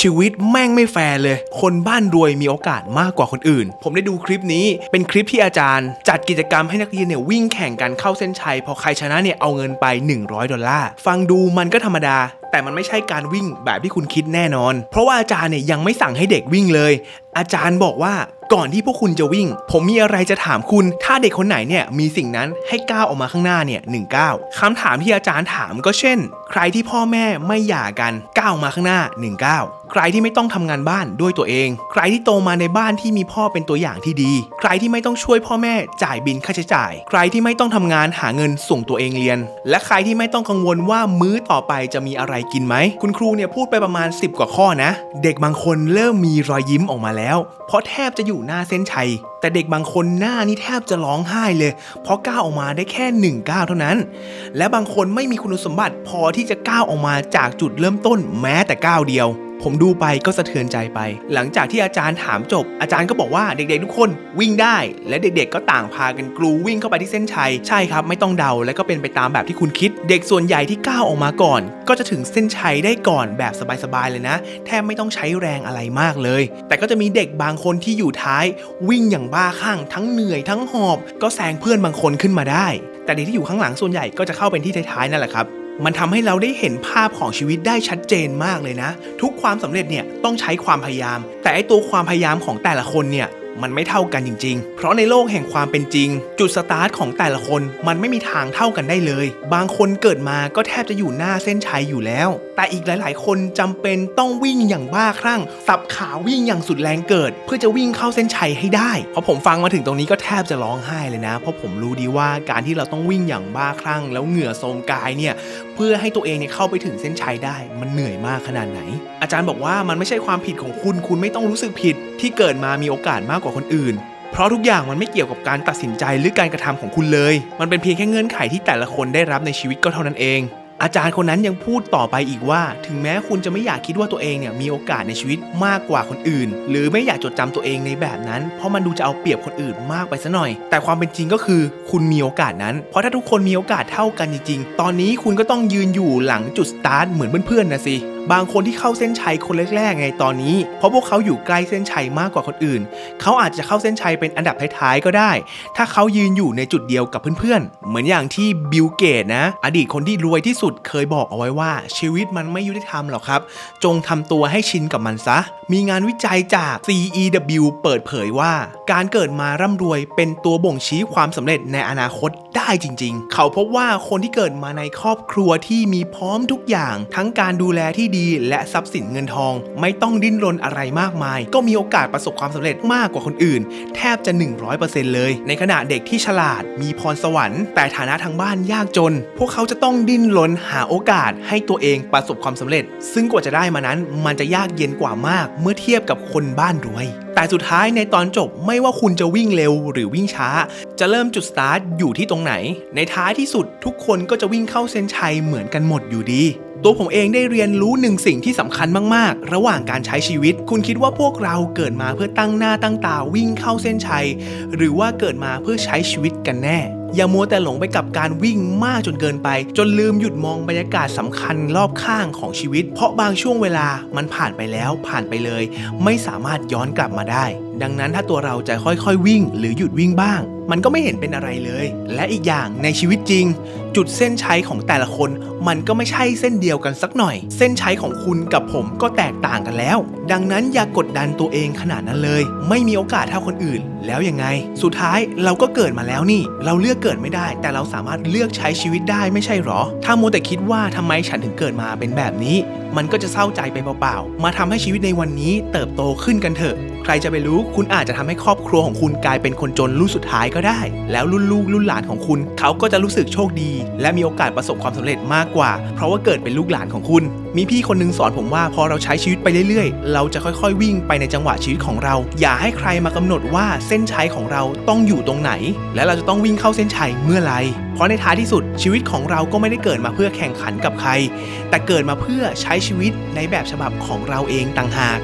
ชีวิตแม่งไม่แฟร์เลย คนบ้านรวยมีโอกาสมากกว่าคนอื่น ผมได้ดูคลิปนี้เป็นคลิปที่อาจารย์ จัดกิจกรรมให้นักเรียนเนี่ยวิ่งแข่งกันเข้าเส้นชัย พอใครชนะเนี่ยเอาเงินไป 100 ดอลลาร์ ฟังดูมันก็ธรรมดาแต่มันไม่ใช่การวิ่งแบบที่คุณคิดแน่นอน เพราะว่าอาจารย์เนี่ยยังไม่สั่งให้เด็กวิ่งเลย อาจารย์บอกว่าก่อนที่พวกคุณจะวิ่ง ผมมีอะไรจะถามคุณ ถ้าเด็กคนไหนเนี่ยมีสิ่งนั้นให้ก้าวออกมาข้างหน้าเนี่ยหนึ่งก้าวคำถามที่อาจารย์ถามก็เช่น ใครที่พ่อแม่ไม่หย่ากันก้าวออกมาข้างหน้าหนึ่งก้าวใครที่ไม่ต้องทำงานบ้านด้วยตัวเอง ใครที่โตมาในบ้านที่มีพ่อเป็นตัวอย่างที่ดี ใครที่ไม่ต้องช่วยพ่อแม่จ่ายบินค่าใช้จ่าย ใครที่ไม่ต้องทำงานหาเงินส่งตัวเองเรียน และใครที่ไม่ต้องกังวลว่ามื้อต่อไปจะมีอะไรกินไหม คุณครูเนี่ยพูดไปประมาณ 10 กว่าข้อนะ เด็กบางคนเริ่มมีรอยยิ้มออกมาแล้ว เพราะแทบจะอยู่หน้าเส้นชัย แต่เด็กบางคนหน้านี่แทบจะร้องไห้เลย เพราะก้าวออกมาได้แค่หนึ่งก้าวเท่านั้น และบางคนไม่มีคุณสมบัติพอที่จะก้าวออกมาจากจุดเริ่มต้นแม้แต่ก้าวเดียว ผมดูไปก็สะเทือนใจไป หลังจากที่อาจารย์ถามจบ อาจารย์ก็บอกว่าเด็กๆทุกคนวิ่งได้ และเด็กๆก็ต่างพากันกลูวิ่งเข้าไปที่เส้นชัย ใช่ครับไม่ต้องเดาและก็เป็นไปตามแบบที่คุณคิด เด็กส่วนใหญ่ที่ก้าวออกมาก่อน ก็จะถึงเส้นชัยได้ก่อนแบบสบายๆเลยนะ แทบไม่ต้องใช้แรงอะไรมากเลย แต่ก็จะมีเด็กบางคนที่อยู่ท้าย วิ่งอย่างบ้าคลั่งทั้งเหนื่อยทั้งหอบ ก็แซงเพื่อนบางคนขึ้นมาได้ แต่เด็กที่อยู่ข้างหลังส่วนใหญ่ก็จะเข้าเป็นที่ท้ายๆนั่นแหละครับ มันทำให้เราได้เห็นภาพของชีวิตได้ชัดเจนมากเลยนะ ทุกความสำเร็จเนี่ยต้องใช้ความพยายาม แต่ไอตัวความพยายามของแต่ละคนเนี่ยมันไม่เท่ากันจริง ๆ เพราะในโลกแห่งความเป็นจริง จุดสตาร์ทของแต่ละคนมันไม่มีทางเท่ากันได้เลย บางคนเกิดมาก็แทบจะอยู่หน้าเส้นชัยอยู่แล้ว แต่อีกหลาย ๆ คนจำเป็นต้องวิ่งอย่างบ้าคลั่ง สับขาวิ่งอย่างสุดแรงเกิด เพื่อจะวิ่งเข้าเส้นชัยให้ได้พอผมฟังมาถึงตรงนี้ก็แทบจะร้องไห้เลยนะ เพราะผมรู้ดีว่าการที่เราต้องวิ่งอย่างบ้าคลั่ง แล้วเหงื่อโทมกายเนี่ย เพื่อให้ตัวเองเนี่ยเข้าไปถึงเส้นชัยได้ มันเหนื่อยมากขนาดไหน อาจารย์บอกว่ามันไม่ใช่ความผิดของคุณ คุณไม่ต้องรู้สึกผิด ที่เกิดมามีโอกาสมากกว่าคนอื่น เพราะทุกอย่างมันไม่เกี่ยวกับการตัดสินใจหรือการกระทำของคุณเลย มันเป็นเพียงแค่เงื่อนไขที่แต่ละคนได้รับในชีวิตก็เท่านั้นเอง อาจารย์คนนั้นยังพูดต่อไปอีกว่า ถึงแม้คุณจะไม่อยากคิดว่าตัวเองเนี่ยมีโอกาสในชีวิตมากกว่าคนอื่น หรือไม่อยากจดจำตัวเองในแบบนั้น เพราะมันดูจะเอาเปรียบคนอื่นมากไปซะหน่อย แต่ความเป็นจริงก็คือ คุณมีโอกาสนั้น เพราะถ้าทุกคนมีโอกาสเท่ากันจริงๆ ตอนนี้คุณก็ต้องยืนอยู่หลังจุดสตาร์ทเหมือนเพื่อนๆนะสิ บางคนที่เข้าเส้นชัยคนแรกๆไงตอนนี้ เพราะพวกเขาอยู่ใกล้เส้นชัยมากกว่าคนอื่น เขาอาจจะเข้าเส้นชัยเป็นอันดับท้ายๆก็ได้ ถ้าเขายืนอยู่ในจุดเดียวกับเพื่อนๆ เหมือนอย่างที่บิลเกตนะ อดีตคนที่รวยที่สุดเคยบอกเอาไว้ว่า ชีวิตมันไม่ยุติธรรมหรอกครับ จงทำตัวให้ชินกับมันซะ มีงานวิจัยจาก CEW เปิดเผยว่า การเกิดมาร่ำรวยเป็นตัวบ่งชี้ความสำเร็จในอนาคต ได้จริง ๆ เขาพบว่าคนที่เกิดมาในครอบครัวที่มีพร้อมทุกอย่าง ทั้งการดูแลที่ดีและทรัพย์สินเงินทอง ไม่ต้องดิ้นรนอะไรมากมาย ก็มีโอกาสประสบความสำเร็จมากกว่าคนอื่น แทบจะ 100%เลย ในขณะเด็กที่ฉลาด มีพรสวรรค์ แต่ฐานะทางบ้านยากจน พวกเขาจะต้องดิ้นรนหาโอกาสให้ตัวเองประสบความสำเร็จ ซึ่งกว่าจะได้มานั้น มันจะยากเย็นกว่ามาก เมื่อเทียบกับคนบ้านรวยแต่สุดท้ายในตอนจบไม่ว่าคุณจะวิ่งเร็วหรือวิ่งช้า จะเริ่มจุดสตาร์ทอยู่ที่ตรงไหน ในท้ายที่สุดทุกคนก็จะวิ่งเข้าเส้นชัยเหมือนกันหมดอยู่ดี ตัวผมเองได้เรียนรู้หนึ่งสิ่งที่สำคัญมาก ๆ ระหว่างการใช้ชีวิต คุณคิดว่าพวกเราเกิดมาเพื่อตั้งหน้าตั้งตาวิ่งเข้าเส้นชัย หรือว่าเกิดมาเพื่อใช้ชีวิตกันแน่ อย่ามัวแต่หลงไปกับการวิ่งมากจนเกินไป จนลืมหยุดมองบรรยากาศสำคัญรอบข้างของชีวิต เพราะบางช่วงเวลามันผ่านไปแล้วผ่านไปเลย ไม่สามารถย้อนกลับมาได้ ดังนั้นถ้าตัวเราจะค่อยๆวิ่ง หรือหยุดวิ่งบ้าง มันก็ไม่เห็นเป็นอะไรเลย และอีกอย่างในชีวิตจริง จุดเส้นชัยของแต่ละคน มันก็ไม่ใช่เส้นเดียวกันสักหน่อย เส้นชัยของคุณกับผมก็แตกต่างกันแล้ว ดังนั้นอย่ากกดดันตัวเองขนาดนั้นเลย ไม่มีโอกาสเท่าคนอื่น แล้วยังไง สุดท้ายเราก็เกิดมาแล้วนี่ เราเลือกเกิดไม่ได้ แต่เราสามารถเลือกใช้ชีวิตได้ไม่ใช่หรอ ถ้าโมแต่คิดว่าทำไมฉันถึงเกิดมาเป็นแบบนี้ มันก็จะเศร้าใจไปเปล่าๆมาทำให้ชีวิตในวันนี้เติบโตขึ้นกันเถอะ ใครจะไปรู้คุณอาจจะทำให้ครอบครัวของคุณกลายเป็นคนจนรุ่นสุดท้ายก็ได้ แล้วรุ่นลูกรุ่นหลานของคุณ เขาก็จะรู้สึกโชคดี และมีโอกาสประสบความสำเร็จมากกว่า เพราะว่าเกิดเป็นลูกหลานของคุณ มีพี่คนหนึงสอนผมว่าพอเราใช้ชีวิตไปเรื่อยๆ เราจะค่อยๆ วิ่งไปในจังหวะชีวิตของเรา อย่าให้ใครมากำหนดว่าเส้นชัยของเราต้องอยู่ตรงไหน และเราจะต้องวิ่งเข้าเส้นชัยเมื่อไรเพราะในท้ายที่สุดชีวิตของเราก็ไม่ได้เกิดมาเพื่อแข่งขันกับใคร แต่เกิดมาเพื่อใช้ชีวิตในแบบฉบับของเราเองต่างหาก